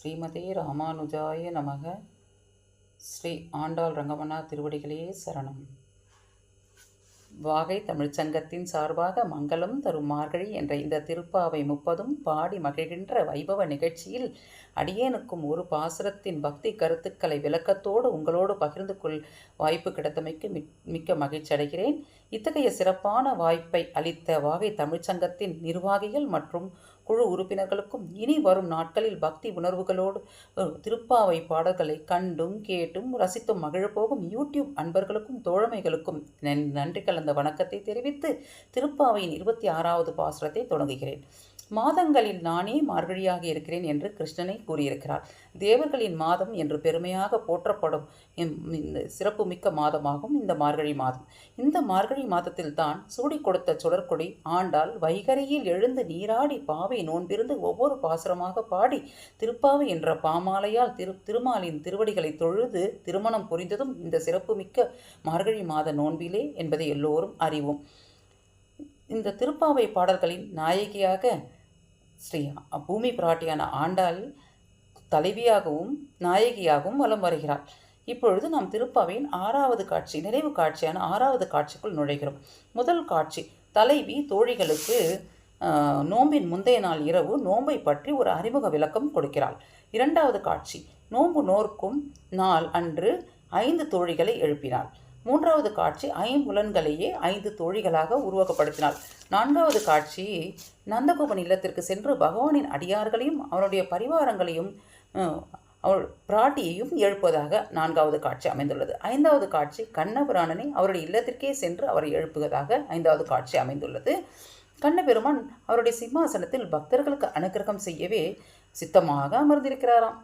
ஸ்ரீமதே ராமானுஜாய நமக. ஸ்ரீ ஆண்டாள் ரங்கமண்ணா திருவடிகளே சரணம். வாகை தமிழ்ச்சங்கத்தின் சார்பாக மங்களம் தரும் மார்கழி என்ற இந்த திருப்பாவை முப்பதும் பாடி மகிழ்கின்ற வைபவ நிகழ்ச்சியில் அடியேனுக்கும் ஒரு பாசுரத்தின் பக்தி கருத்துக்களை விளக்கத்தோடு உங்களோடு பகிர்ந்து கொள் வாய்ப்பு கிடைத்தமைக்கு மிக்க மகிழ்ச்சி அடைகிறேன். இத்தகைய சிறப்பான வாய்ப்பை அளித்த வாகை தமிழ்ச்சங்கத்தின் நிர்வாகிகள் மற்றும் குழு உறுப்பினர்களுக்கும் இனி வரும் நாட்களில் பக்தி உணர்வுகளோடு திருப்பாவை பாடல்களை கண்டும் கேட்டும் ரசித்தும் மகிழப்போகும் யூடியூப் அன்பர்களுக்கும் தோழமைகளுக்கும் நன் நன்றி கலந்த வணக்கத்தை தெரிவித்து திருப்பாவையின் இருபத்தி ஆறாவது பாசுரத்தை தொடங்குகிறேன். மாதங்களில் நானே மார்கழியாக இருக்கிறேன் என்று கிருஷ்ணனை கூறியிருக்கிறார். தேவர்களின் மாதம் என்று பெருமையாக போற்றப்படும் இம்- இந்த சிறப்புமிக்க மாதமாகும் இந்த மார்கழி மாதம். இந்த மார்கழி மாதத்தில் தான் சூடி கொடுத்த சுடற்கொடி ஆண்டால் வைகரையில் எழுந்து நீராடி பாவை நோன்பிருந்து ஒவ்வொரு பாசுரமாக பாடி திருப்பாவை என்ற பாமாலையால் திரு திருமாலின் திருவடிகளை தொழுது திருமணம் புரிந்ததும் இந்த சிறப்புமிக்க மார்கழி மாத நோன்பிலே என்பதை எல்லோரும் அறிவோம். இந்த திருப்பாவை பாடல்களின் நாயகியாக ஸ்ரீ பூமி பிராட்டியான ஆண்டாள் தலைவியாகவும் நாயகியாகவும் வலம் வருகிறாள். இப்பொழுது நாம் திருப்பாவையின் ஆறாவது காட்சி நிறைவு காட்சியான ஆறாவது காட்சிக்குள் நுழைகிறோம். முதல் காட்சி தலைவி தோழிகளுக்கு நோம்பின் முந்தைய நாள் இரவு நோம்பை பற்றி ஒரு அறிமுக விளக்கம் கொடுக்கிறாள். இரண்டாவது காட்சி நோன்பு நோர்க்கும் நாள் அன்று ஐந்து தோழிகளை எழுப்பினாள். மூன்றாவது காட்சி ஐம்புலன்களையே ஐந்து தோழிகளாக உருவகப்படுத்தினாள். நான்காவது காட்சி நந்தகோபன் இல்லத்திற்கு சென்று பகவானின் அடியார்களையும் அவருடைய பரிவாரங்களையும் அவள் பிராட்டியையும் எழுப்புவதாக நான்காவது காட்சி அமைந்துள்ளது. ஐந்தாவது காட்சி கண்ணபிராணனை அவருடைய இல்லத்திற்கே சென்று அவரை எழுப்புவதாக ஐந்தாவது காட்சி அமைந்துள்ளது. கண்ணபெருமான் அவருடைய சிம்மாசனத்தில் பக்தர்களுக்கு அனுக்கிரகம் செய்யவே சித்தமாக அமர்ந்திருக்கிறாராம்.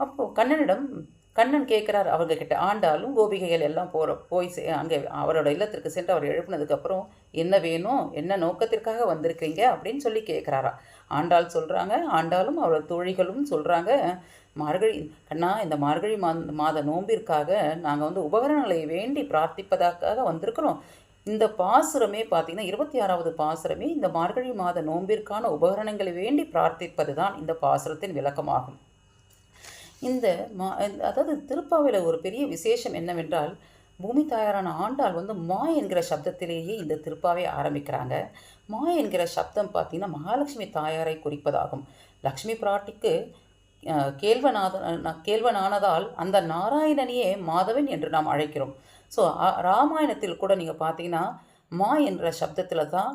அப்போது கண்ணனிடம் கண்ணன் கேட்குறார் அவங்க கிட்ட ஆண்டாலும் கோபிகைகள் எல்லாம் போகிற போய் சே- அங்கே அவரோட இல்லத்திற்கு சென்று அவர் எழுப்பினதுக்கப்புறம் என்ன வேணும்? என்ன நோக்கத்திற்காக வந்திருக்கீங்க அப்படின்னு சொல்லி கேட்குறாரா. ஆண்டாள் சொல்கிறாங்க ஆண்டாலும் அவரோட தோழிகளும் சொல்கிறாங்க மார்கழி கண்ணா இந்த மார்கழி மாத மாத நோம்பிற்காக நாங்கள் வந்து உபகரணங்களை வேண்டி பிரார்த்திப்பதற்காக வந்திருக்கிறோம். இந்த பாசுரமே பார்த்தீங்கன்னா இருபத்தி ஆறாவது பாசுரமே இந்த மார்கழி மாத நோம்பிற்கான உபகரணங்களை வேண்டி பிரார்த்திப்பது தான் இந்த பாசுரத்தின் விளக்கமாகும். இந்த மா அதாவது திருப்பாவையில் ஒரு பெரிய விசேஷம் என்னவென்றால் பூமி தாயாரான ஆண்டாள் வந்து மா என்கிற சப்தத்திலேயே இந்த திருப்பாவை ஆரம்பிக்கிறாங்க. மா என்கிற சப்தம் பார்த்தீங்கன்னா மகாலட்சுமி தாயாரை குறிப்பதாகும். லக்ஷ்மி பிராட்டிக்கு கேள்வநாத கேள்வனானதால் அந்த நாராயணனையே மாதவன் என்று நாம் அழைக்கிறோம். ஸோ ராமாயணத்தில் கூட நீங்கள் பார்த்தீங்கன்னா மா என்ற சப்தத்தில் தான்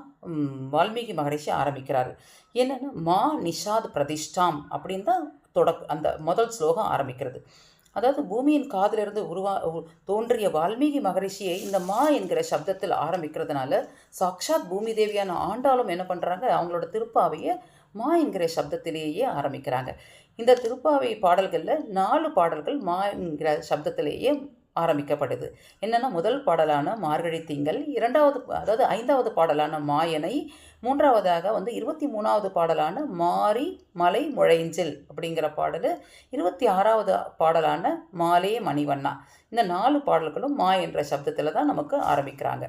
வால்மீகி மகரிஷி ஆரம்பிக்கிறார். என்னென்னா மா நிஷாத் பிரதிஷ்டாம் அப்படின்னு தான் தொடக் அந்த முதல் ஸ்லோகம் ஆரம்பிக்கிறது. அதாவது பூமியின் காதிலிருந்து உருவா உ- தோன்றிய வால்மீகி மகரிஷியை இந்த மா என்கிற சப்தத்தில் ஆரம்பிக்கிறதுனால சாக்ஷாத் பூமி தேவியான ஆண்டாளும் என்ன பண்ணுறாங்க அவங்களோட திருப்பாவையை மா என்கிற சப்தத்திலேயே ஆரம்பிக்கிறாங்க. இந்த திருப்பாவை பாடல்களில் நாலு பாடல்கள் மா என்கிற சப்தத்திலேயே ஆரம்பிக்கப்படுது. என்னென்னா முதல் பாடலான மார்கழி திங்கள் இரண்டாவது அதாவது ஐந்தாவது பாடலான மாயனை மூன்றாவதாக வந்து இருபத்தி மூணாவது பாடலான மாரி மலை முழைஞ்சில் அப்படிங்கிற பாடல். இருபத்தி ஆறாவது பாடலான மாலே மணிவண்ணா. இந்த நாலு பாடல்களும் மா என்ற சப்தத்தில் தான் நமக்கு ஆரம்பிக்கிறாங்க.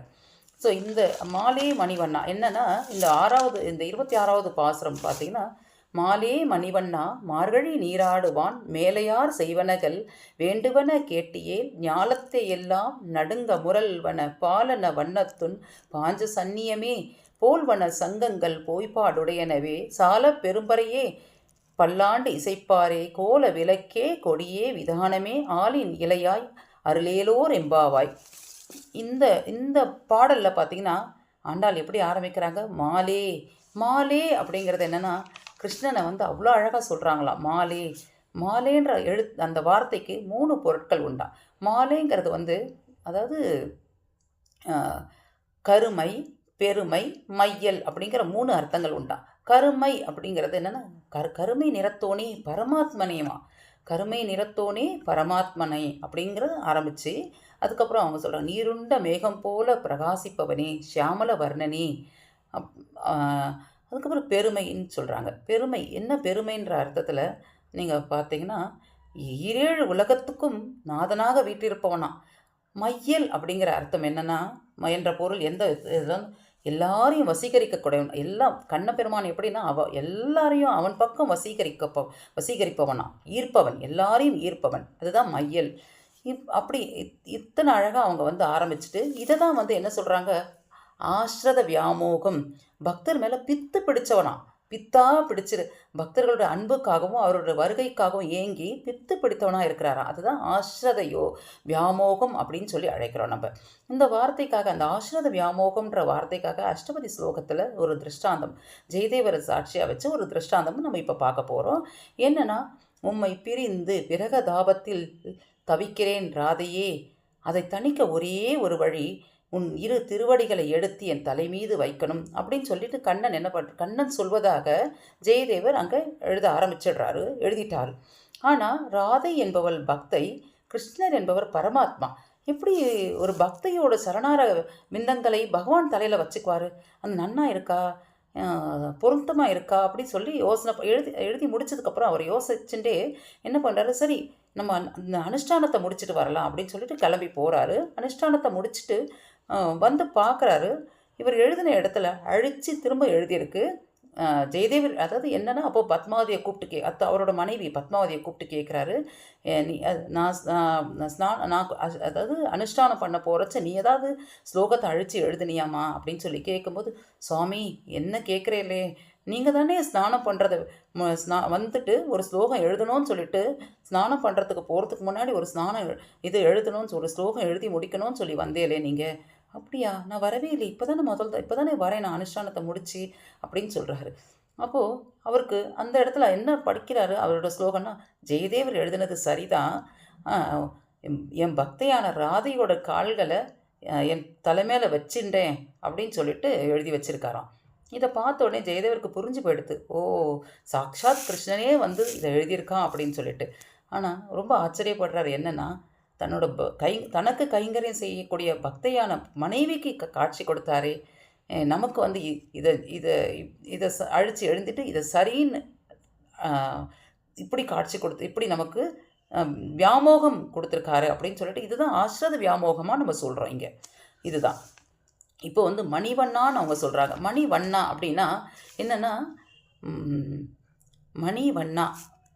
ஸோ இந்த மாலே மணிவண்ணா என்னென்னா இந்த ஆறாவது இந்த இருபத்தி ஆறாவது பாசுரம் பார்த்தீங்கன்னா மாலே மணிவண்ணா மார்கழி நீராடுவான் மேலையார் செய்வனகள் வேண்டுவன கேட்டியே ஞாலத்தை எல்லாம் நடுங்க முரல்வன பாலன வண்ணத்துன் பாஞ்ச சந்நியமே போல்வன சங்கங்கள் போய்ப்பாடுடையனவே சால பெரும்பறையே பல்லாண்டு இசைப்பாரே கோல விளக்கே கொடியே விதானமே ஆளின் இலையாய் அருளேலோர் எம்பாவாய். இந்த இந்த பாடலில் பார்த்தீங்கன்னா ஆண்டாள் எப்படி ஆரம்பிக்கிறாங்க? மாலே மாலே அப்படிங்கிறது என்னென்னா கிருஷ்ணனை வந்து அவ்வளோ அழகாக சொல்கிறாங்களாம் மாலே மாலேன்ற எழு அந்த வார்த்தைக்கு மூணு பொருட்கள் உண்டா? மாலேங்கிறது வந்து அதாவது கருமை பெருமை மையல் அப்படிங்கிற மூணு அர்த்தங்கள் உண்டா. கருமை அப்படிங்கிறது என்னென்னா கரு கருமை நிறத்தோனே பரமாத்மனேமா கருமை நிறத்தோனே பரமாத்மனை அப்படிங்கிறது ஆரம்பித்து அதுக்கப்புறம் அவங்க சொல்கிறாங்க நீருண்ட மேகம் போல பிரகாசிப்பவனே சியாமல வர்ணனே அப் அதுக்கப்புறம் பெருமைன்னு சொல்கிறாங்க பெருமை என்ன பெருமைன்ற அர்த்தத்தில் நீங்கள் பார்த்தீங்கன்னா ஈரேழு உலகத்துக்கும் நாதனாக வீட்டிருப்பவனா மையல் அப்படிங்கிற அர்த்தம் என்னென்னா ம- என்ற பொருள் எந்த இதெல்லாம் எல்லாரையும் வசீகரிக்கக்கூடியவன் எல்லாம் கண்ணபெருமான் எப்படின்னா அவ எல்லாரையும் அவன் பக்கம் வசீகரிக்க வசீகரிப்பவனா ஈர்ப்பவன் எல்லாரையும் ஈர்ப்பவன். அதுதான் மையல். இப் அப்படி இத்- இத்தனை அழகாக அவங்க வந்து ஆரம்பிச்சுட்டு இதை தான் வந்து என்ன சொல்கிறாங்க ஆஸ்ரத வியாமோகம். பக்தர் மேலே பித்து பிடிச்சவனா. பித்தா பிடிச்சிரு. பக்தர்களோட அன்புக்காகவும் அவரோட வருகைக்காகவும் ஏங்கி பித்து பிடித்தவனாக இருக்கிறாராம் அதுதான் ஆஸ்ரதையோ வியாமோகம் அப்படின்னு சொல்லி அழைக்கிறோம் நம்ம. இந்த வார்த்தைக்காக அந்த ஆஸ்ரத வியாமோகம்ன்ற வார்த்தைக்காக அஷ்டபதி ஸ்லோகத்தில் ஒரு திருஷ்டாந்தம் ஜெயதேவர சாட்சியாக வச்சு ஒரு திருஷ்டாந்தம் நம்ம இப்போ பார்க்க போகிறோம் என்னென்னா உம்மை பிரிந்து விரகதாபத்தில் தவிக்கிறேன் ராதையே அதை தணிக்க ஒரே ஒரு வழி உன் இரு திருவடிகளை எடுத்து என் தலைமீது வைக்கணும் அப்படின்னு சொல்லிட்டு கண்ணன் என்ன பண் கண்ணன் சொல்வதாக ஜெயதேவர் அங்கே எழுத ஆரம்பிச்சிடுறாரு எழுதிட்டாரு. ஆனால் ராதை என்பவள் பக்தை கிருஷ்ணர் என்பவர் பரமாத்மா. எப்படி ஒரு பக்தையோட சரணார விந்தங்களை பகவான் தலையில் வச்சுக்குவாரு? அந்த நன்னா இருக்கா? பொருத்தமாக இருக்கா? அப்படின்னு சொல்லி யோசனை எழுதி எழுதி முடிச்சதுக்கப்புறம் அவர் யோசிச்சுட்டே என்ன பண்ணுறாரு சரி நம்ம அந்த- அனுஷ்டானத்தை முடிச்சுட்டு வரலாம் அப்படின்னு சொல்லிட்டு கிளம்பி போகிறாரு அனுஷ்டானத்தை முடிச்சுட்டு வந்து பார்க்குறாரு. இவர் எழுதின இடத்துல அழித்து திரும்ப எழுதியிருக்கு. ஜெயதேவர் அதாவது என்னென்னா அப்போது பத்மாவதியை கூப்பிட்டு கே அத்த அவரோட மனைவி பத்மாவதியை கூப்பிட்டு கேட்குறாரு நீ நான் ஸ்- நான் அதாவது அனுஷ்டானம் பண்ண போகிறச்ச நீ ஏதாவது ஸ்லோகத்தை அழித்து எழுதுனியாமா அப்படின்னு சொல்லி கேட்கும்போது சுவாமி என்ன கேட்குறேலே நீங்கள் தானே ஸ்நானம் பண்ணுறத ஸ்நா வந்துட்டு ஒரு ஸ்லோகம் எழுதணும்னு சொல்லிட்டு ஸ்நானம் பண்ணுறதுக்கு போகிறதுக்கு முன்னாடி ஒரு ஸ்நானம் இது எழுதணும்னு சொல்லி ஒரு ஸ்லோகம் எழுதி முடிக்கணும்னு சொல்லி வந்தேலே நீங்கள் அப்படியா? நான் வரவே இல்லை. இப்போ தானே முதல் இப்போ தானே வரேன். நான் அனுஷ்டானத்தை முடிச்சு அப்படின்னு சொல்கிறாரு அப்போது அவருக்கு அந்த இடத்துல என்ன படிக்கிறாரு? அவரோட ஸ்லோகன்னா ஜெயதேவர் எழுதினது சரிதான். என் பக்தையான ராதையோட கால்களை என் தலைமையில் வச்சுட்டேன் அப்படின்னு சொல்லிட்டு எழுதி வச்சிருக்காராம். இதை பார்த்த உடனே ஜெயதேவருக்கு புரிஞ்சு போயிடுது. ஓ சாக்ஷாத் கிருஷ்ணனே வந்து இதை எழுதியிருக்கான் அப்படின்னு சொல்லிட்டு. ஆனால் ரொம்ப ஆச்சரியப்படுறாரு என்னென்னா தன்னோட ப- கை தனக்கு கைங்கரியம் செய்யக்கூடிய பக்தையான மனைவிக்கு காட்சி கொடுத்தாரே. நமக்கு வந்து இ- இதை இதை இதை அழித்து எழுந்துட்டு இதை சரின்னு இப்படி காட்சி கொடுத்து இப்படி நமக்கு வியாமோகம் கொடுத்துருக்காரு அப்படின்னு சொல்லிட்டு இதுதான் ஆசிரத வியாமோகமாக நம்ம சொல்கிறோம் இங்கே. இதுதான். இப்போ வந்து மணிவண்ணான்னு அவங்க சொல்கிறாங்க மணிவண்ணா அப்படின்னா என்னென்னா மணிவண்ணா.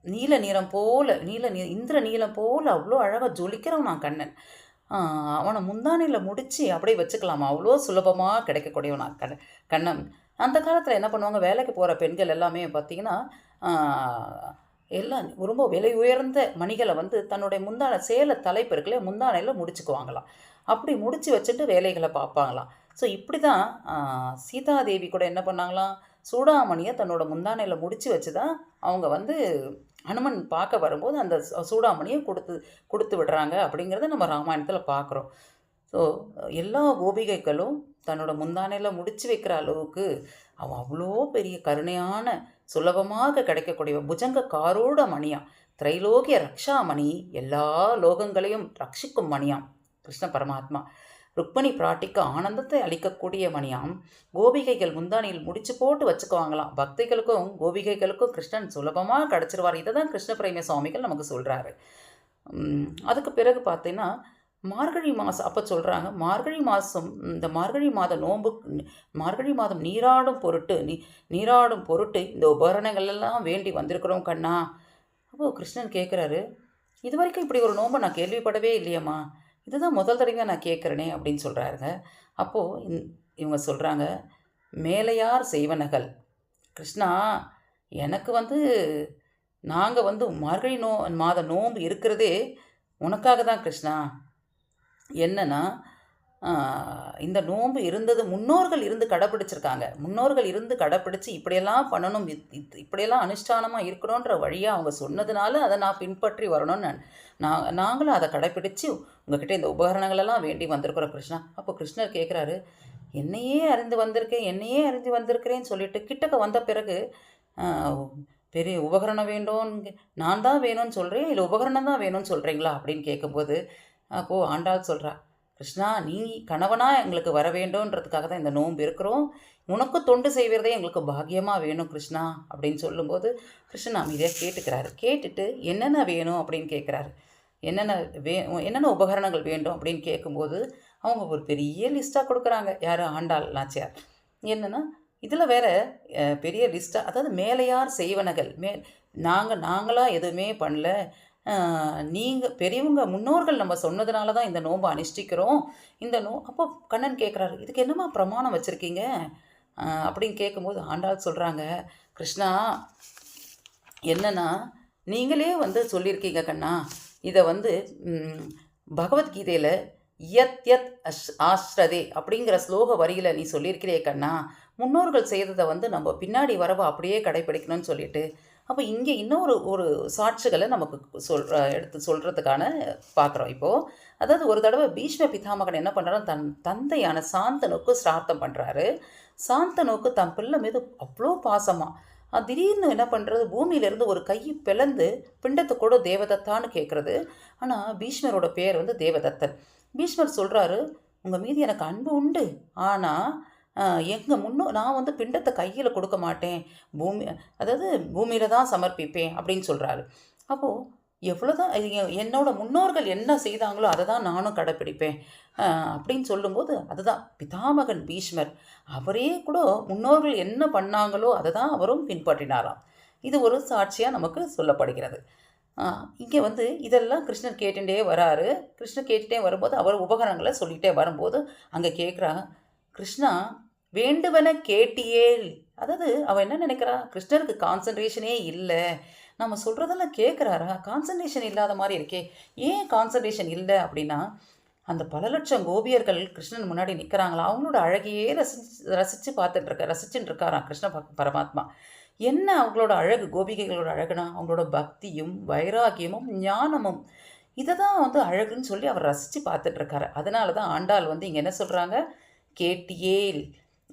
நீல நிறம் போல நீல நீ இந்திர நீலம் போல் அவ்வளோ அழகாக ஜொலிக்கிறவன் நான் கண்ணன். அவனை முந்தானையில் முடித்து அப்படியே வச்சுக்கலாமா? அவ்வளோ சுலபமாக கிடைக்கக்கூடியவனா கண் கண்ணன். அந்த காலத்தில் என்ன பண்ணுவாங்க? வேலைக்கு போகிற பெண்கள் எல்லாமே பார்த்திங்கன்னா எல்லாம் ரொம்ப விலை உயர்ந்த மணிகளை வந்து தன்னுடைய முந்தான சேலை தலைப்பு இருக்குல்லையே முந்தானையில் முடிச்சுக்குவாங்களாம். அப்படி முடித்து வச்சுட்டு வேலைகளை பார்ப்பாங்களாம். ஸோ இப்படி தான் சீதாதேவி கூட என்ன பண்ணாங்களாம்? சூடாமணியை தன்னோட முந்தானையில் முடித்து வச்சு தான் அவங்க வந்து ஹனுமன் பார்க்க வரும்போது அந்த சூடாமணியை கொடுத்து கொடுத்து விடுறாங்க அப்படிங்கிறத நம்ம ராமாயணத்தில் பார்க்குறோம். ஸோ எல்லா கோபிகைகளும் தன்னோட முந்தானையில் முடிச்சு வைக்கிற அளவுக்கு அவன் அவ்வளோ பெரிய கருணையான சுலபமாக கிடைக்கக்கூடிய புஜங்க காரோட மணியாம் திரைலோகிய ரக்ஷா மணி எல்லா லோகங்களையும் ரட்சிக்கும் மணியாம் கிருஷ்ண பரமாத்மா. ருக்மணி பிராட்டிக்கு ஆனந்தத்தை அளிக்கக்கூடியவனியாம் கோபிகைகள் முந்தானியில் முடிச்சு போட்டு வச்சுக்குவாங்களாம். பக்திகளுக்கும் கோபிகைகளுக்கும் கிருஷ்ணன் சுலபமாக கிடச்சிருவார். இதை தான் கிருஷ்ண பிரேம சுவாமிகள் நமக்கு சொல்கிறாரு அதுக்கு பிறகு பார்த்தீங்கன்னா மார்கழி மாதம் அப்போ சொல்கிறாங்க மார்கழி மாதம் இந்த மார்கழி மாத நோன்பு மார்கழி மாதம் நீராடும் பொருட்டு நீ நீராடும் பொருட்டு இந்த உபகரணங்கள் எல்லாம் வேண்டி வந்திருக்கிறோம் கண்ணா. அப்போது கிருஷ்ணன் கேட்குறாரு இது வரைக்கும் இப்படி ஒரு நோன்பை நான் கேள்விப்படவே இல்லையம்மா. இதுதான் முதல் தடவையாக நான் கேட்குறேனே அப்படின்னு சொல்கிறாருங்க அப்போது இவங்க சொல்கிறாங்க மேலையார் செய்வனகள் கிருஷ்ணா எனக்கு வந்து நாங்கள் வந்து மார்கழி நோ மாத நோன்பு இருக்கிறதே உனக்காக தான் கிருஷ்ணா. என்னன்னா இந்த நோன்பு இருந்தது முன்னோர்கள் இருந்து கடைப்பிடிச்சிருக்காங்க. முன்னோர்கள் இருந்து கடைப்பிடிச்சு இப்படியெல்லாம் பண்ணணும் இப்படியெல்லாம் அனுஷ்டானமாக இருக்கணுன்ற வழியாக அவங்க சொன்னதுனால அதை நான் பின்பற்றி வரணும்னு நான் நான் நாங்களும் அதை கடைப்பிடிச்சு உங்ககிட்ட இந்த உபகரணங்களெல்லாம் வேண்டி வந்திருக்கிறோம் கிருஷ்ணா. அப்போ கிருஷ்ணர் கேட்குறாரு என்னையே அறிந்து வந்திருக்கேன் என்னையே அறிந்து வந்திருக்கிறேன்னு சொல்லிட்டு கிட்டக்க வந்த பிறகு பெரிய உபகரணம் வேண்டும்னு நான் தான் வேணும்னு சொல்கிறேன் இல்லை உபகரணம் தான் வேணும்னு சொல்கிறீங்களா அப்படின்னு கேட்கும்போது அப்போது ஆண்டாள் சொல்கிறா கிருஷ்ணா நீ கணவனாக எங்களுக்கு வர வேண்டும்ன்றதுக்காக தான் இந்த நோன்பு இருக்கிறோம். உனக்கு தொண்டு செய்வதே எங்களுக்கு பாக்கியமாக வேணும் கிருஷ்ணா அப்படின்னு சொல்லும்போது கிருஷ்ணன் அமைதியாக கேட்டுக்கிறாரு. கேட்டுட்டு என்னென்ன வேணும் அப்படின்னு கேட்குறாரு என்னென்ன வே என்னென்ன உபகரணங்கள் வேண்டும் அப்படின்னு கேட்கும்போது அவங்க ஒரு பெரிய லிஸ்ட்டாக கொடுக்குறாங்க. யார்? ஆண்டாள் நாச்சியார். என்னென்னா இதில் வேற பெரிய லிஸ்ட்டாக அதாவது மேலையார் செய்வனகள். மே நாங்கள் நாங்களாக எதுவுமே பண்ணல. நீங்கள் பெரியவங்க முன்னோர்கள் நம்ம சொன்னதுனால தான் இந்த நோன்பை அனுஷ்டிக்கிறோம். இந்த நோ அப்போ கண்ணன் கேட்குறாரு இதுக்கு என்னம்மா பிரமாணம் வச்சுருக்கீங்க? அப்படின்னு கேட்கும்போது ஆண்டாள் சொல்கிறாங்க கிருஷ்ணா என்னன்னா நீங்களே வந்து சொல்லியிருக்கீங்க கண்ணா இதை வந்து பகவத்கீதையில் யத் யத் அஷ் ஆஸ்ரதே அப்படிங்கிற ஸ்லோக வரியில் நீ சொல்லியிருக்கிறே கண்ணா முன்னோர்கள் செய்ததை வந்து நம்ம பின்னாடி வரவை அப்படியே கடைப்பிடிக்கணும்னு சொல்லிட்டு அப்போ இங்கே இன்னொரு ஒரு சாட்சிகளை நமக்கு சொல் எடுத்து சொல்கிறதுக்கான பார்க்குறோம் இப்போது அதாவது ஒரு தடவை பீஷ்ம பிதாமகன் என்ன பண்ணுறாரு தன் தந்தையான சாந்தனுக்கு சிரார்த்தம் பண்ணுறாரு சாந்தனுக்கு தன் பிள்ளை மீது அவ்வளோ பாசமாக திடீர்னு என்ன பண்ணுறது பூமியிலேருந்து ஒரு கை பிளந்து பிண்டத்தை கூட தேவதத்தான்னு கேட்குறது ஆனால் பீஷ்மரோட பேர் வந்து தேவதத்தன். பீஷ்மர் சொல்கிறாரு உங்கள் மீது எனக்கு அன்பு உண்டு. ஆனால் எங்கள் முன்னோ நான் வந்து பிண்டத்தை கையில் கொடுக்க மாட்டேன். பூமி அதாவது பூமியில் தான் சமர்ப்பிப்பேன் அப்படின்னு சொல்கிறாரு அப்போது எவ்வளோதான் என்னோட முன்னோர்கள் என்ன செய்தாங்களோ அதை தான் நானும் கடைப்பிடிப்பேன். அப்படின்னு சொல்லும்போது அதுதான் பிதாமகன் பீஷ்மர். அவரே கூட முன்னோர்கள் என்ன பண்ணாங்களோ அதை தான் அவரும் பின்பற்றினாராம். இது ஒரு சாட்சியாக நமக்கு சொல்லப்படுகிறது. இங்கே வந்து இதெல்லாம் கிருஷ்ணர் கேட்டுட்டே வராரு. கிருஷ்ணர் கேட்டுகிட்டே வரும்போது அவர் உபகரணங்களை சொல்லிகிட்டே வரும்போது அங்கே கேட்குறாங்க கிருஷ்ணா வேண்டுவன கேட்டியேல். அதாவது அவன் என்ன நினைக்கிறா? கிருஷ்ணருக்கு கான்சன்ட்ரேஷனே இல்லை. நம்ம சொல்கிறதெல்லாம் கேட்குறாரா கான்சன்ட்ரேஷன் இல்லாத மாதிரி இருக்கே. ஏன் கான்சன்ட்ரேஷன் இல்லை அப்படின்னா அந்த பல லட்சம் கோபியர்கள் கிருஷ்ணன் முன்னாடி நிற்கிறாங்களா அவங்களோட அழகையே ரசிச்சு ரசித்து பார்த்துட்டுருக்க ரசிச்சுட்டு இருக்காராம் கிருஷ்ண பரமாத்மா. என்ன அவங்களோட அழகு? கோபிகைகளோட அழகுனா அவங்களோட பக்தியும் வைராகியமும் ஞானமும். இதை தான் வந்து அழகுன்னு சொல்லி அவர் ரசித்து பார்த்துட்டு இருக்காரு அதனால தான் ஆண்டாள் வந்து இங்கே என்ன சொல்கிறாங்க கேட்டியேல்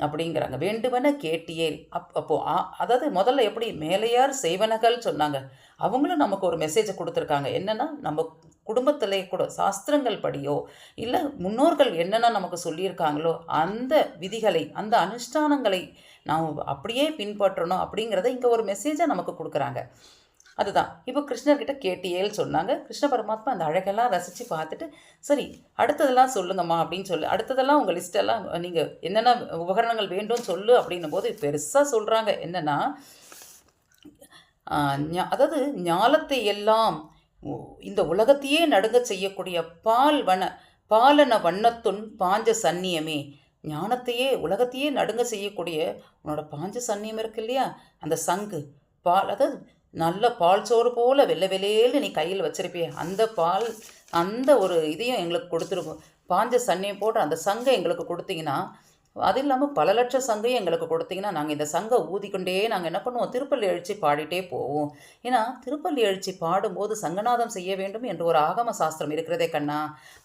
அப்படிங்கிறாங்க. வேண்டுவன கேட்டியேல். அப் அப்போ அதாவது முதல்ல எப்படி மேலையார் செய்வனகள் சொன்னாங்க. அவங்களும் நமக்கு ஒரு மெசேஜை கொடுத்துருக்காங்க. என்னென்னா நம்ம குடும்பத்திலே கூட சாஸ்திரங்கள் படியோ இல்லை முன்னோர்கள் என்னென்ன நமக்கு சொல்லியிருக்காங்களோ அந்த விதிகளை அந்த அனுஷ்டானங்களை நாம் அப்படியே பின்பற்றணும் அப்படிங்கிறத இங்கே ஒரு மெசேஜை நமக்கு கொடுக்குறாங்க. அதுதான். இப்போ கிருஷ்ணர்கிட்ட கேட்டியேல் சொன்னாங்க. கிருஷ்ண பரமாத்மா அந்த அழகெல்லாம் ரசித்து பார்த்துட்டு சரி அடுத்ததெல்லாம் சொல்லுங்கம்மா அப்படின்னு சொல்லி. அடுத்ததெல்லாம் உங்கள் லிஸ்ட்டெல்லாம் நீங்கள் என்னென்ன உபகரணங்கள் வேண்டும் சொல்லு அப்படின்னும் போது பெருசாக சொல்கிறாங்க என்னென்னா அதாவது ஞாலத்தை எல்லாம் இந்த உலகத்தையே நடுங்க செய்யக்கூடிய பால் வன பாலன வண்ணத்துன் பாஞ்ச சந்நியமே ஞானத்தையே உலகத்தையே நடுங்க செய்யக்கூடிய உன்னோட பாஞ்ச சன்னியம் இருக்கு இல்லையா? அந்த சங்கு பால் அதாவது நல்ல பால் சோறு போல வெள்ளை வெள்ளேன்னு நீ கையில் வச்சிருப்பியே. அந்த பால் அந்த ஒரு இதையும் எங்களுக்கு கொடுத்துருக்கும் பாஞ்ச சன்னையும் போட்டு அந்த சங்கை எங்களுக்கு கொடுத்தீங்கன்னா அது இல்லாமல் பல லட்சம் சங்கையும் எங்களுக்கு கொடுத்தீங்கன்னா நாங்கள் இந்த சங்கை ஊதிக்கொண்டே நாங்கள் என்ன பண்ணுவோம்? திருப்பள்ளி எழுச்சி பாடிட்டே போவோம். ஏன்னா திருப்பள்ளி எழுச்சி பாடும்போது சங்கநாதம் செய்ய வேண்டும் என்று ஒரு ஆகம சாஸ்திரம் இருக்கிறதே கண்ணா.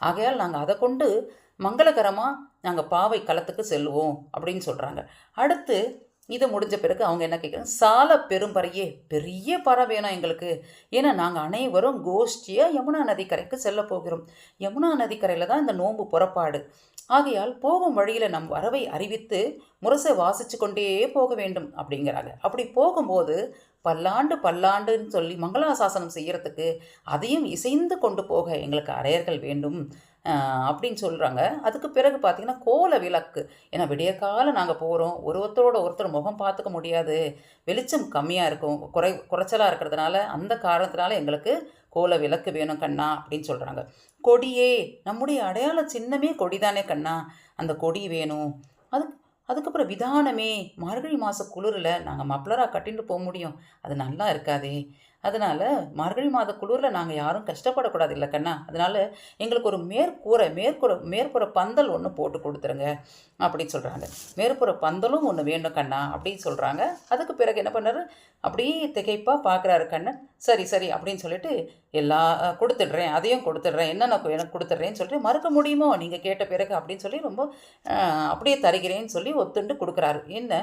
ஆகையால் நாங்கள் அதை கொண்டு மங்களகரமாக நாங்கள் பாவை களத்துக்கு செல்லுவோம் அப்படின்னு சொல்கிறாங்க அடுத்து இது முடிஞ்ச பிறகு அவங்க என்ன கேட்குறாங்க சால பெரும்பறையே பெரிய பறை வேணும் எங்களுக்கு. ஏன்னா நாங்கள் அனைவரும் கோஷ்டியாக யமுனா நதிக்கரைக்கு செல்ல போகிறோம். யமுனா நதிக்கரையில் தான் இந்த நோன்பு புறப்பாடு. ஆகையால் போகும் வழியில் நம் வரவை அறிவித்து முரசை வாசித்து கொண்டே போக வேண்டும் அப்படிங்கிறாங்க. அப்படி போகும்போது பல்லாண்டு பல்லாண்டுன்னு சொல்லி மங்களாசாசனம் செய்கிறதுக்கு அதையும் இசைந்து கொண்டு போக எங்களுக்கு அரையர்கள் வேண்டும். அப்படின்னு சொல்கிறாங்க அதுக்கு பிறகு பார்த்தீங்கன்னா கோல விளக்கு. ஏன்னா விடிய காலம் நாங்கள் போகிறோம் ஒருத்தரோட ஒருத்தர் முகம் பார்த்துக்க முடியாது. வெளிச்சம் கம்மியாக இருக்கும். குறை குறைச்சலாக இருக்கிறதுனால அந்த காரணத்தினால எங்களுக்கு கோல விளக்கு வேணும் கண்ணா அப்படின்னு சொல்கிறாங்க கொடியே நம்முடைய அடையாள சின்னமே கொடி தானே கண்ணா. அந்த கொடி வேணும். அது அதுக்கப்புறம் விதானமே. மார்கழி மாத குளிரில் நாங்கள் மப்ளராக கட்டிட்டு போக முடியும். அது நல்லா இருக்காதே. அதனால் மார்கழி மாத குளிரில் நாங்கள் யாரும் கஷ்டப்படக்கூடாது இல்லை கண்ணா. அதனால் எங்களுக்கு ஒரு மேற்கூரை மேற்கூரை மேற்புற பந்தல் ஒன்று போட்டு கொடுத்துருங்க அப்படின்னு சொல்கிறாங்க மேற்புற பந்தலும் ஒன்று வேணும் கண்ணா அப்படின்னு சொல்கிறாங்க அதுக்கு பிறகு என்ன பண்ணாரு? அப்படியே திகைப்பாக பார்க்குறாரு கண்ணன். சரி சரி அப்படின்னு சொல்லிட்டு எல்லா கொடுத்துட்றேன் அதையும் கொடுத்துட்றேன் என்னென்ன எனக்கு கொடுத்துட்றேன்னு சொல்லிட்டு மறுக்க முடியுமோ நீங்கள் கேட்ட பிறகு அப்படின்னு சொல்லி ரொம்ப அப்படியே தருகிறேன்னு சொல்லி ஒத்துண்டு கொடுக்குறாரு. என்ன?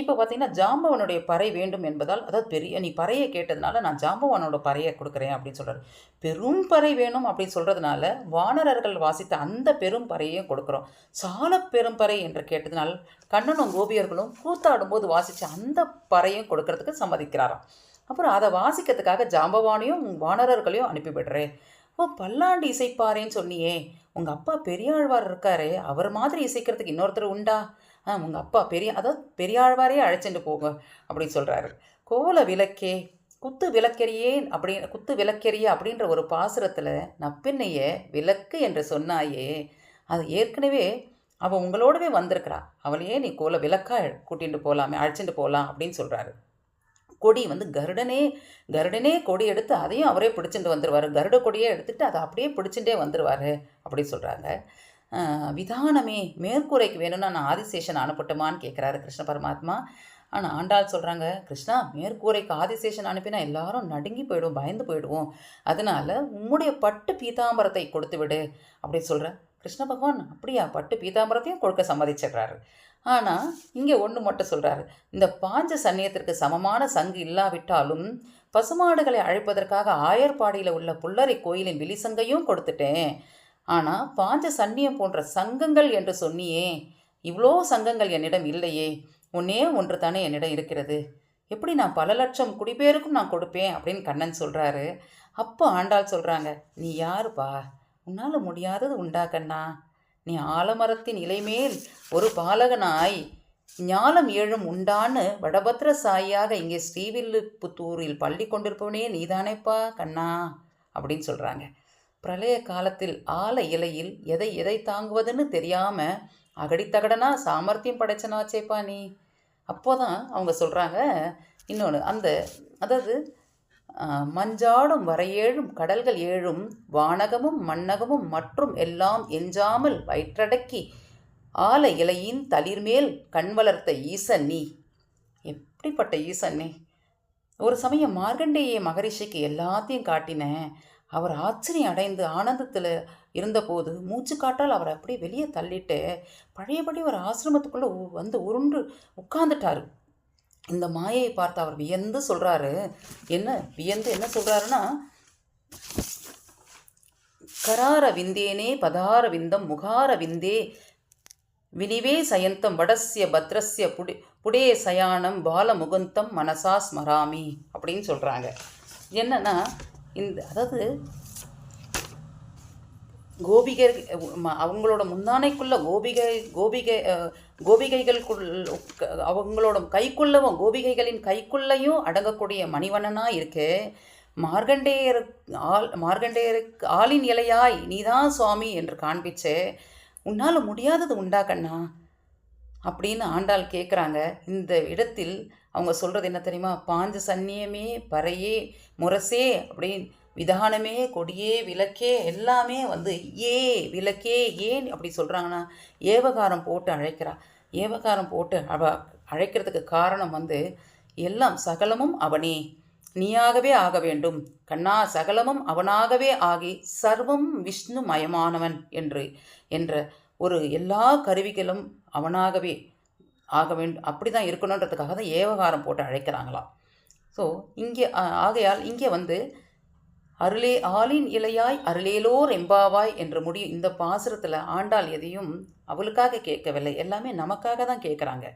இப்போ பார்த்தீங்கன்னா ஜாம்பவனுடைய பறை வேண்டும் என்பதால் அதாவது பெரிய நீ பறையை கேட்டதுனால நான் ஜாம்பவனோட பறையை கொடுக்குறேன் அப்படின்னு சொல்கிறார் பெரும் பறை வேணும் அப்படின்னு சொல்கிறதுனால வானரர்கள் வாசித்த அந்த பெரும் பறையையும் கொடுக்குறோம். சால பெரும் பறை என்று கேட்டதுனால் கண்ணனும் கோபியர்களும் கூத்தாடும்போது வாசித்த அந்த பறையும் கொடுக்கறதுக்கு சம்மதிக்கிறாராம். அப்புறம் அதை வாசிக்கிறதுக்காக ஜாம்பவானையும் வானரர்களையும் அனுப்பிவிடுறேன் ஓ பல்லாண்டு இசைப்பாரேன்னு சொன்னியே உங்கள் அப்பா பெரியாழ்வார் இருக்காரே அவர் மாதிரி இசைக்கிறதுக்கு இன்னொருத்தர் உண்டா? உங்கள் அப்பா பெரிய அதாவது பெரியாழ்வாரே அழைச்சிட்டு போங்க அப்படின்னு சொல்கிறாரு கோல விளக்கே குத்து விளக்கெறியேன் அப்படி குத்து விளக்கெறிய அப்படின்ற ஒரு பாசுரத்தில் நப்பின்னைய விளக்கு என்று சொன்னாயே அது ஏற்கனவே அவள் உங்களோடவே வந்திருக்கிறா. அவளையே நீ கோல விளக்கா கூட்டிகிட்டு போகலாமே அழைச்சிட்டு போகலாம் அப்படின்னு சொல்கிறாரு கொடி வந்து கருடனே கருடனே கொடி எடுத்து அதையும் அவரே பிடிச்சிட்டு வந்துடுவார் கருட கொடியே எடுத்துகிட்டு அதை அப்படியே பிடிச்சிட்டே வந்துடுவார் அப்படின்னு சொல்கிறாங்க விதானமே மேற்கூரைக்கு வேணும்னா நான் ஆதிசேஷன் அனுப்பட்டுமான்னு கேட்குறாரு கிருஷ்ண பரமாத்மா. ஆனால் ஆண்டாள் சொல்கிறாங்க கிருஷ்ணா மேற்கூரைக்கு ஆதிசேஷன் அனுப்பினா எல்லாரும் நடுங்கி போயிடுவோம் பயந்து போயிடுவோம். அதனால் உம்முடைய பட்டு பீதாம்பரத்தை கொடுத்து விடு அப்படி சொல்கிற கிருஷ்ண பகவான் அப்படியா பட்டு பீதாம்பரத்தையும் கொடுக்க சம்மதிச்சிடுறாரு. ஆனால் இங்கே ஒன்று மட்டும் சொல்கிறாரு இந்த பாஞ்ச சன்னியத்திற்கு சமமான சங்கு இல்லாவிட்டாலும் பசுமாடுகளை அழைப்பதற்காக ஆயர்பாடியில் உள்ள புல்லரை கோயிலின் விழிசங்கையும் கொடுத்துட்டேன். ஆனால் பாஞ்ச சன்னியம் போன்ற சங்கங்கள் என்று சொன்னியே. இவ்வளோ சங்கங்கள் என்னிடம் இல்லையே. ஒன்னே ஒன்று தானே என்னிடம் இருக்கிறது. எப்படி நான் பல லட்சம் குடிபேருக்கும் நான் கொடுப்பேன் அப்படின்னு கண்ணன் சொல்கிறாரு அப்போ ஆண்டாள் சொல்கிறாங்க நீ யாருப்பா? உன்னால் முடியாதது உண்டா கண்ணா? நீ ஆலமரத்தின் இலைமேல் ஒரு பாலகனாய். ஞானம் ஏழும் உண்டான்னு வடபத்திர சாயியாக இங்கே ஸ்ரீவில்லிபுத்தூரில் பள்ளி கொண்டிருப்பவனே நீதானேப்பா கண்ணா? அப்படின்னு சொல்கிறாங்க பிரளய காலத்தில் ஆல இலையில் எதை எதை தாங்குவதுன்னு தெரியாமல் அகடித்தகடனா சாமர்த்தியம் படைச்சனாச்சேப்பா நீ அப்போதான் அவங்க சொல்கிறாங்க இன்னொன்று அந்த அதாவது மஞ்சாடும் வரையேழும் கடல்கள் ஏழும் வானகமும் மன்னகமும் மற்றும் எல்லாம் எஞ்சாமல் வயிற்றடக்கி ஆல இலையின் தளிர்மேல் கண் வளர்த்த ஈசன் நீ எப்படிப்பட்ட ஈசன் நீ ஒரு சமயம் மார்கண்டேய மகரிஷிக்கு எல்லாத்தையும் காட்டினேன் அவர் ஆச்சரியம் அடைந்து ஆனந்தத்தில் இருந்தபோது மூச்சு காட்டால் அவரை அப்படியே வெளியே தள்ளிட்டு பழையபடி ஒரு ஆசிரமத்துக்குள்ளே வந்து உருண்டு உட்காந்துட்டாரு இந்த மாயை பார்த்து அவர் வியந்து சொல்கிறாரு என்ன வியந்து என்ன சொல்கிறாருன்னா கரார விந்தேனே பதார விந்தம் முகார விந்தே வினிவே சயந்தம் வடஸ்ய பத்ரஸ்ய புடி புடே சயானம் பால முகுந்தம் மனசா ஸ்மராமி அப்படின்னு சொல்கிறாங்க என்னன்னா இந்த அதாவது கோபிகர் அவங்களோட முந்தானைக்குள்ள கோபிகை கோபிகை கோபிகைகளுக்குள் அவங்களோட கைக்குள்ளவும் கோபிகைகளின் கைக்குள்ளையும் அடங்கக்கூடிய மணிவண்ணனாக இருக்கு. மார்கண்டேயர் ஆள் மார்கண்டேயருக்கு ஆளின் இலையாய் நீதான் சுவாமி என்று காண்பிச்சு. உன்னால் முடியாதது உண்டா கண்ணா? அப்படின்னு ஆண்டாள் கேட்குறாங்க இந்த இடத்தில் அவங்க சொல்கிறது என்ன தெரியுமா? பாஞ்ச சன்னியமே பறையே முரசே அப்படின்னு விதானமே கொடியே விளக்கே எல்லாமே வந்து ஏ விளக்கே ஏன் அப்படி சொல்கிறாங்கன்னா ஏவகாரம் போட்டு அழைக்கிறா. ஏவகாரம் போட்டு அவ அழைக்கிறதுக்கு காரணம் வந்து எல்லாம் சகலமும் அவனே. நீயாகவே ஆக வேண்டும். கண்ணா சகலமும் அவனாகவே ஆகி சர்வம் விஷ்ணு மயமானவன் என்று என்ற ஒரு எல்லா கருவிகளும் அவனாகவே ஆக வேண்டும் அப்படி தான் இருக்கணுன்றதுக்காக தான் ஏவகாரம் போட்டு அழைக்கிறாங்களாம் ஸோ இங்கே ஆகையால் இங்கே வந்து அருளே ஆளின் இலையாய் அருளேலோர் எம்பாவாய் என்று முடியும் இந்த பாசுரத்தில் ஆண்டாள் எதையும் அவளுக்காக கேட்கவில்லை. எல்லாமே நமக்காக தான் கேட்குறாங்க.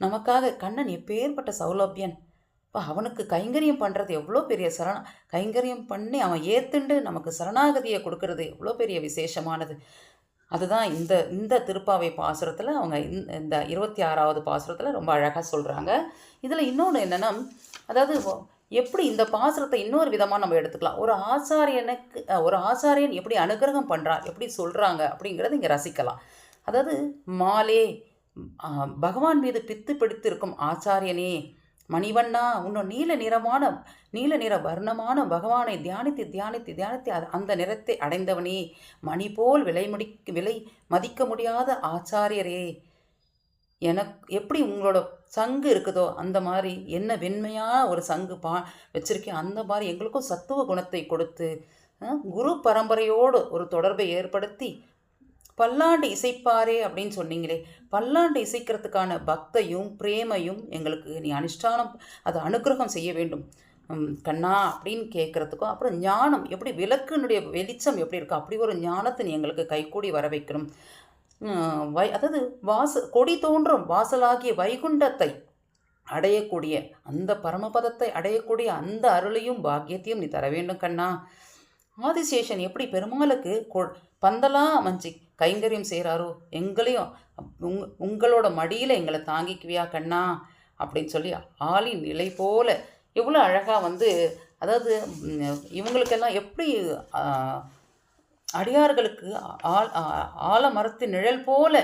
நமக்காக கண்ணன் எப்பேற்பட்ட சௌலபியன்? இப்போ அவனுக்கு கைங்கரியம் பண்ணுறது எவ்வளோ பெரிய சரண கைங்கரியம் பண்ணி அவன் ஏத்துண்டு நமக்கு சரணாகதியை கொடுக்கறது எவ்வளோ பெரிய விசேஷமானது. அதுதான் இந்த இந்த திருப்பாவை பாசுரத்தில் அவங்க இந்த இருபத்தி ஆறாவது பாசுரத்தில் ரொம்ப அழகாக சொல்கிறாங்க இதில் இன்னொன்று என்னென்னா அதாவது எப்படி இந்த பாசுரத்தை இன்னொரு விதமாக நம்ம எடுத்துக்கலாம். ஒரு ஆச்சாரியனுக்கு ஒரு ஆச்சாரியன் எப்படி அனுகிரகம் பண்ணுறான் எப்படி சொல்கிறாங்க அப்படிங்கிறத இங்கே ரசிக்கலாம். அதாவது மாலே பகவான் மீது பித்து பிடித்திருக்கும் ஆச்சாரியனே மணிவண்ணா இன்னும் நீல நிறமான நீல நிற வர்ணமான பகவானை தியானித்து தியானித்து தியானித்து அந்த நிறத்தை அடைந்தவனே. மணி போல் விலை முடி விலை மதிக்க முடியாத ஆச்சாரியரே. எனக்கு எப்படி உங்களோட சங்கு இருக்குதோ அந்த மாதிரி என்ன வெண்மையாக ஒரு சங்கு பா வச்சுருக்கேன். அந்த மாதிரி எங்களுக்கும் சத்துவ குணத்தை கொடுத்து குரு பரம்பரையோடு ஒரு தொடர்பை ஏற்படுத்தி பல்லாண்டு இசைப்பாரே அப்படின்னு சொன்னீங்களே. பல்லாண்டு இசைக்கிறதுக்கான பக்தையும் பிரேமையும் எங்களுக்கு நீ அனுஷ்டானம் அது அனுகிரகம் செய்ய வேண்டும். கண்ணா அப்படின்னு கேட்குறதுக்கும் அப்புறம் ஞானம் எப்படி விளக்குனுடைய வெளிச்சம் எப்படி இருக்கோ அப்படி ஒரு ஞானத்தை நீ எங்களுக்கு கைகூடி வர வைக்கணும். வை அதாவது வாச கொடி தோன்றும் வாசலாகிய வைகுண்டத்தை அடையக்கூடிய அந்த பரமபதத்தை அடையக்கூடிய அந்த அருளையும் பாக்கியத்தையும் நீ தர வேண்டும் கண்ணா. ஆதிசேஷன் எப்படி பெருமாளுக்கு கொ பந்தலா அமைஞ்சி கைங்கரியம் செய்கிறாரோ எங்களையும் உங் உங்களோட மடியில் எங்களை தாங்கிக்குவியா கண்ணா? அப்படின்னு சொல்லி ஆளின் நிலை போல எவ்வளோ அழகாக வந்து அதாவது இவங்களுக்கெல்லாம் எப்படி அடியார்களுக்கு ஆள் ஆ- மரத்து நிழல் போல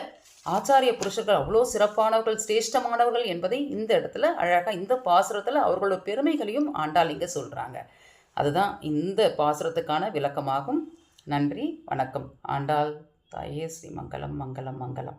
ஆச்சாரிய புருஷர்கள் அவ்வளோ சிறப்பானவர்கள் சிரேஷ்டமானவர்கள் என்பதை இந்த இடத்துல அழகாக இந்த பாசுரத்தில் அவர்களோட பெருமைகளையும் ஆண்டாள் இங்கே சொல்கிறாங்க அதுதான் இந்த பாசுரத்துக்கான விளக்கமாகும். நன்றி வணக்கம் ஆண்டாள். தாயே ஸ்ரீ மங்களம் மங்களம் மங்களம்